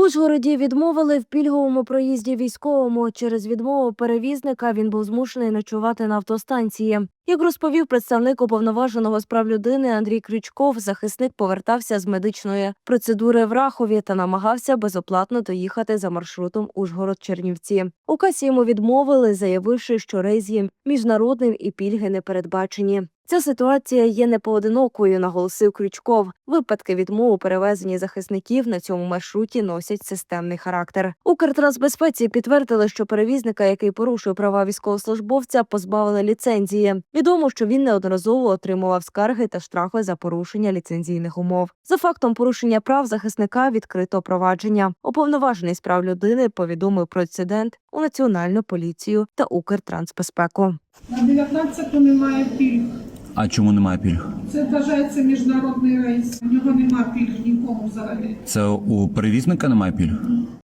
Ужгороді відмовили в пільговому проїзді військовому. Через відмову перевізника він був змушений ночувати на автостанції. Як розповів представник уповноваженого з прав людини Андрій Крючков, захисник повертався з медичної процедури в Рахові та намагався безоплатно доїхати за маршрутом Ужгород-Чернівці. У касі йому відмовили, заявивши, що рейс є міжнародним і пільги не передбачені. Ця ситуація є непоодинокою, наголосив Крючков. Випадки відмови перевезення захисників на цьому маршруті носять системний характер. Укртрансбезпеці підтвердили, що перевізника, який порушує права військовослужбовця, позбавили ліцензії. Відомо, що він неодноразово отримував скарги та штрафи за порушення ліцензійних умов. За фактом порушення прав захисника відкрито провадження. Уповноважений з прав людини повідомив про інцидент у національну поліцію та Укртрансбезпеку. На 19-ту немає пільг. А чому немає пільг? Це вважається міжнародний рейс. У нього немає пільг нікому взагалі. Це у перевізника немає пільг?